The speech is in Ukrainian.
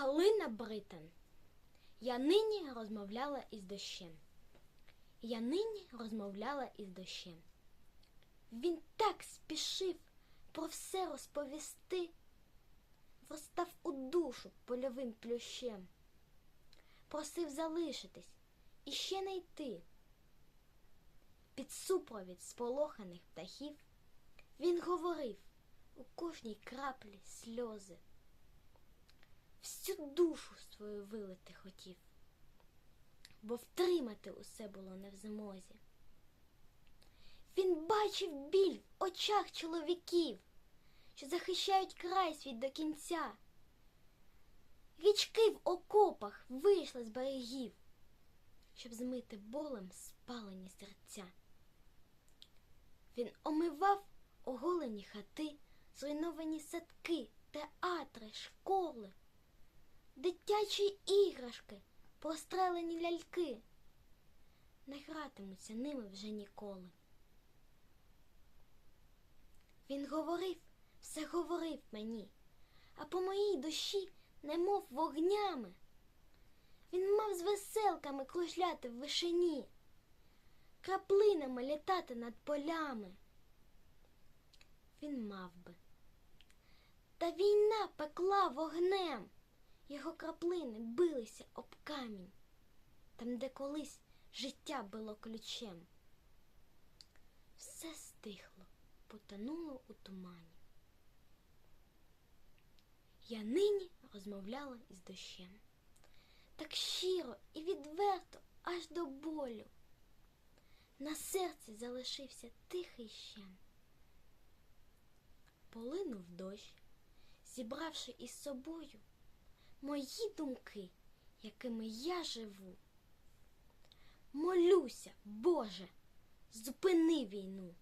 Галина Британ. Я нині розмовляла із дощем. Я нині розмовляла із дощем. Він так спішив про все розповісти, вростав у душу польовим плющем, просив залишитись і ще не йти. Під супровід сполоханих птахів він говорив у кожній краплі сльози. Всю душу свою вилити хотів, бо втримати усе було не в змозі. Він бачив біль в очах чоловіків, що захищають край свій до кінця. Річки в окопах вийшли з берегів, щоб змити болем спалені серця. Він омивав оголені хати, зруйновані садки, театри, школи, дитячі іграшки, прострелені ляльки. Не гратимуться ними вже ніколи. Він говорив, все говорив мені, а по моїй душі, немов вогнями. Він мав з веселками кружляти в вишині, краплинами літати над полями. Він мав би. Та війна пекла вогнем, його краплини билися об камінь, там, де колись життя було ключем. Все стихло, потонуло у тумані. Я нині розмовляла із дощем, так щиро і відверто аж до болю. На серці залишився тихий щем. Полинув дощ, зібравши із собою мої думки, якими я живу. Молюся, Боже, зупини війну.